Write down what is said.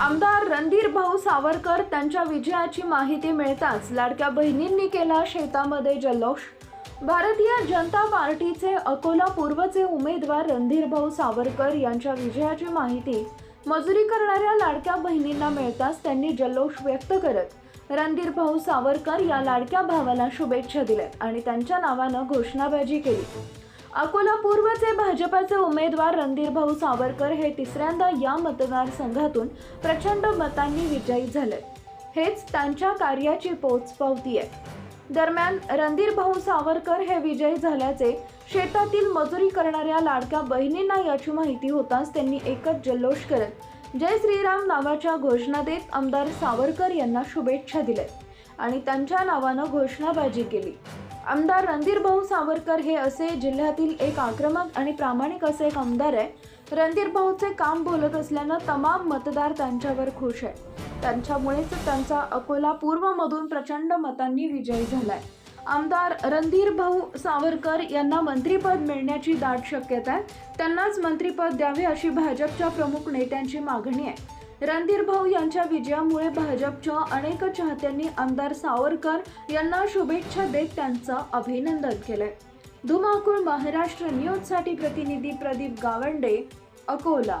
आमदार रणधीर भाऊ सावरकर त्यांच्या विजयाची माहिती मिळताच लाडक्या बहिणींनी केला शेतामध्ये जल्लोष. भारतीय जनता पार्टीचे अकोला पूर्वचे उमेदवार रणधीर भाऊ सावरकर यांच्या विजयाची माहिती मजुरी करणाऱ्या लाडक्या बहिणींना मिळताच त्यांनी जल्लोष व्यक्त करत रणधीर भाऊ सावरकर या लाडक्या भावाला शुभेच्छा दिल्या आणि त्यांच्या नावानं घोषणाबाजी केली. अकोला पूर्वचे भाजपाचे उमेदवार रणधीर भाऊ सावरकर हे तिसऱ्यांदा या मतदारसंघातून प्रचंड मतांनी विजयी झाले. हेच त्यांच्या कार्याची पोचपावती आहे. दरम्यान रणधीर भाऊ सावरकर हे विजयी झाल्याचे शेतातील मजुरी करणाऱ्या लाडक्या बहिणींना याची माहिती होताच त्यांनी एकच जल्लोष करत जय श्रीराम नावाच्या घोषणा देत आमदार सावरकर यांना शुभेच्छा दिल्या आणि त्यांच्या नावानं घोषणाबाजी केली. आमदार रणधीरभाऊ सावरकर हे असे जिल्ह्यातील एक आक्रमक आणि प्रामाणिक असे एक आमदार आहे. रणधीर भाऊचे काम बोलत असल्यानं तमाम मतदार त्यांच्यावर खुश आहे त्यांच्यामुळेच त्यांचा अकोला पूर्वमधून प्रचंड मतांनी विजय झालाय. आमदार रणधीरभाऊ सावरकर यांना मंत्रीपद मिळण्याची दाट शक्यता आहे. त्यांनाच मंत्रीपद द्यावे अशी भाजपच्या प्रमुख नेत्यांची मागणी आहे. रणधीर भाऊ यांच्या विजयामुळे भाजपच्या अनेक चाहत्यांनी आमदार सावरकर यांना शुभेच्छा देत त्यांचं अभिनंदन केलंय. धुमाकूळ महाराष्ट्र न्यूजसाठी प्रतिनिधी प्रदीप गावंडे अकोला.